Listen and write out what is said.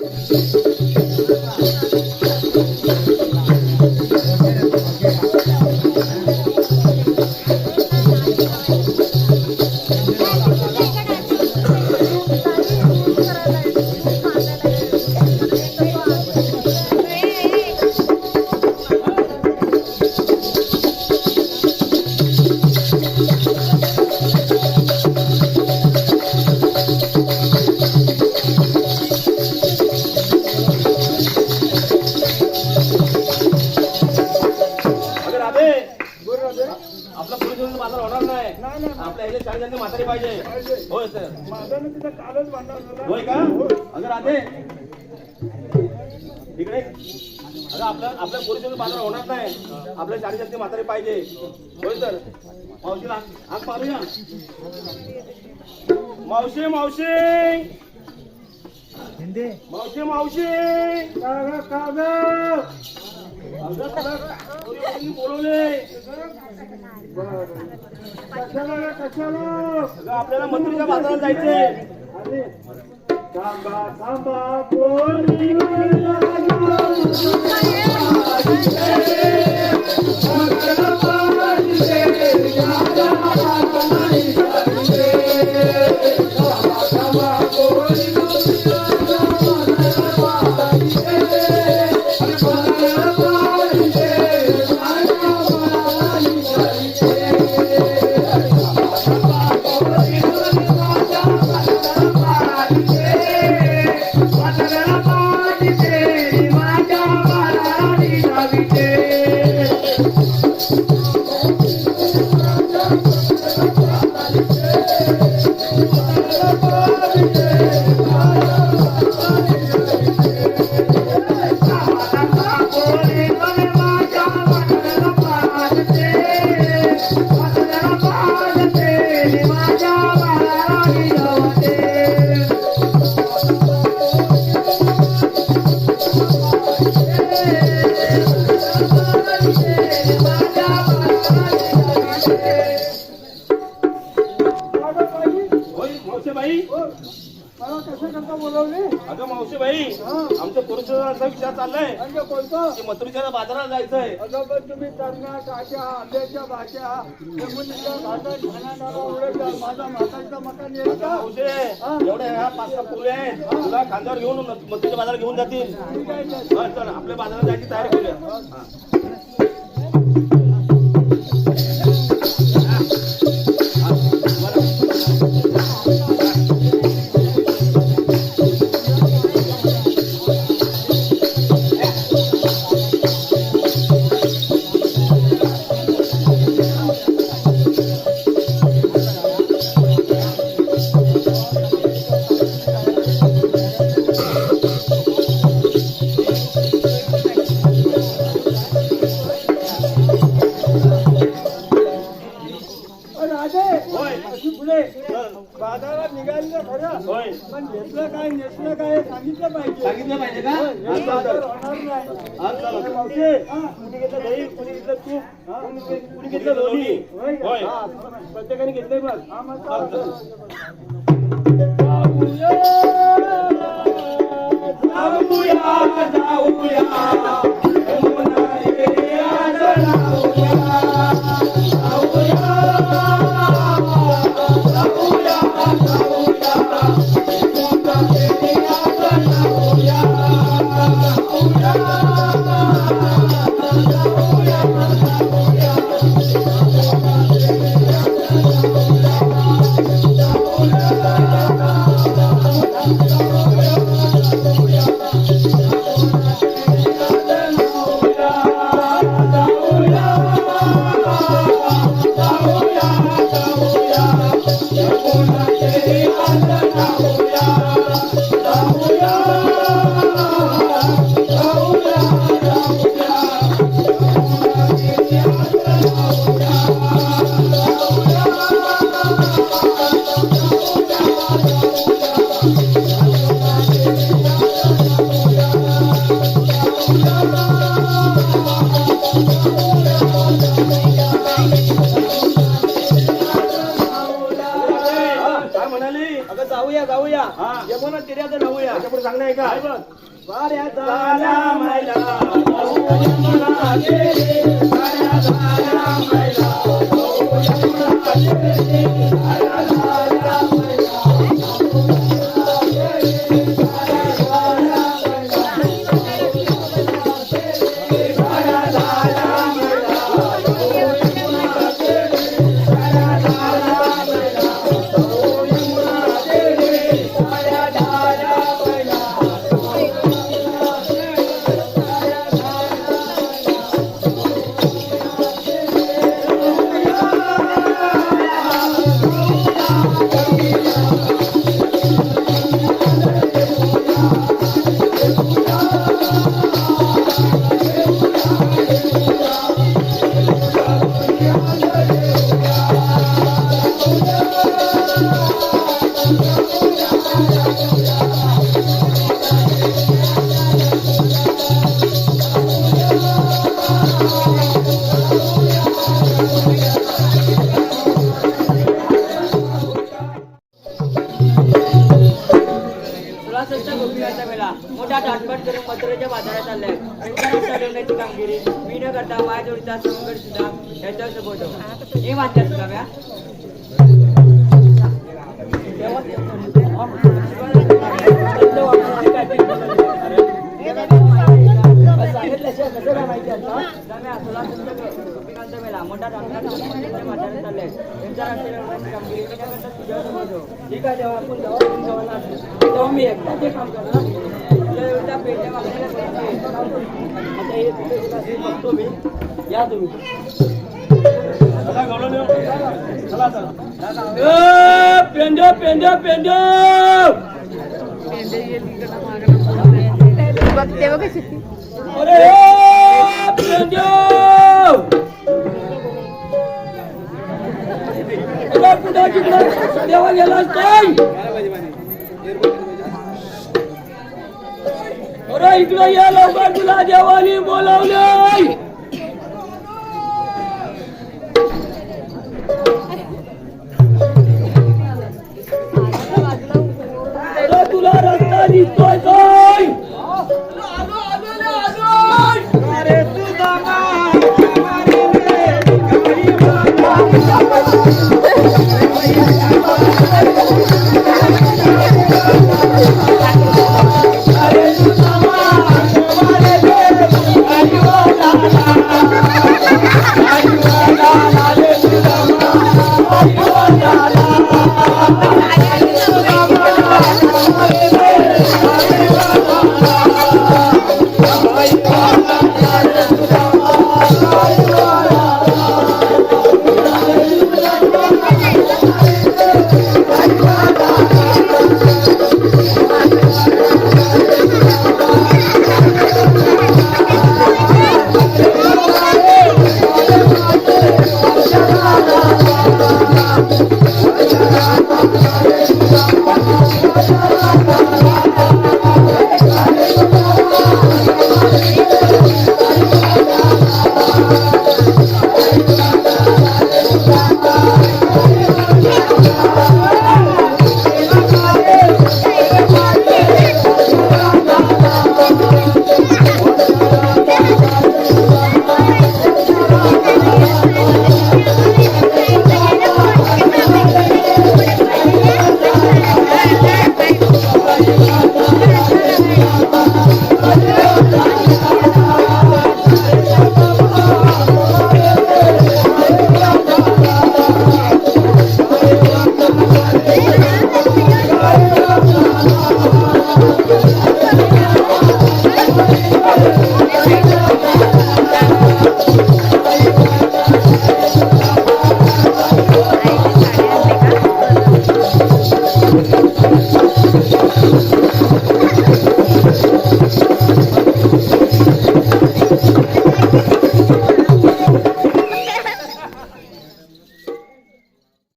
フフフ。आपला police बाजार होणार नाही. आपल्या चार जण म्हातारी पाहिजे. होय सर. होय का? अगं राधे. इकडे. अगं आपल्या आपल्या पोलीस बाजार होणार नाही. आपल्या चार जण म्हातारी पाहिजे. होय सर. मावशीला हाक मारूया मावशी मावशी. मावशी मावशी. अगं तुला पोलिसांनी बोलवले अगं आपल्याला होय मावशीबाई अगं मावशीबाई आमच्या पुरुषाचा विचार चाललाय की मथुरीच्या बाजारात जायचंय. तुम्ही तरण्या काच्या आंब्याच्या भाज्या लिंबूच्या भाज्या खाणारा उडत माझा मकान येईल का? मावशे एवढ्या ह्या पाच सहा पुरे आहेत. तुला खांद्यावर घेऊन मथुरीच्या बाजारात घेऊन जातील. चल आपल्या बाजारात जायची तयारी करूया. बाजारात निघाली ना खरं होय. पण घेतलं काय नेसलं काय हे सांगितलं पाहिजे. सांगितलं पाहिजे का? होय, हा, हे बाजार. होणार नाही. हा, चल. मावशी, कुणी घेतलं दही कुणी घेतलं तूप कुणी कुणी घेतलं लोणी? होय. का? होय. हा, प्रत्येकाने घेतलंय बघ हा, मग चालतं. चल. जाऊया जाऊया. तिऱ्यात जाऊया त्याच्या पुढे सांगणं आहे का? काय बघ. वाऱ्या झाल्या मैला कामगिरी मी न करता माया जोडीचा सवंगड सुद्धा याच्यावर सोबवतो हे वाद्यात सुद्धा मोठा ठीक आहे तेव्हा आपण जेव्हा आपण तेव्हा मी एकटा ते काम करणार. या तुम्ही चला गवळण येऊ. चला चला ए, पेंड्या पेंड्या पेंड्या बघते बघ कशी अरे ए, पेंड्या कुठं कुठं तिकडं देवा गेला काय इकडं या लवकर तुला देवानी बोलावलंय.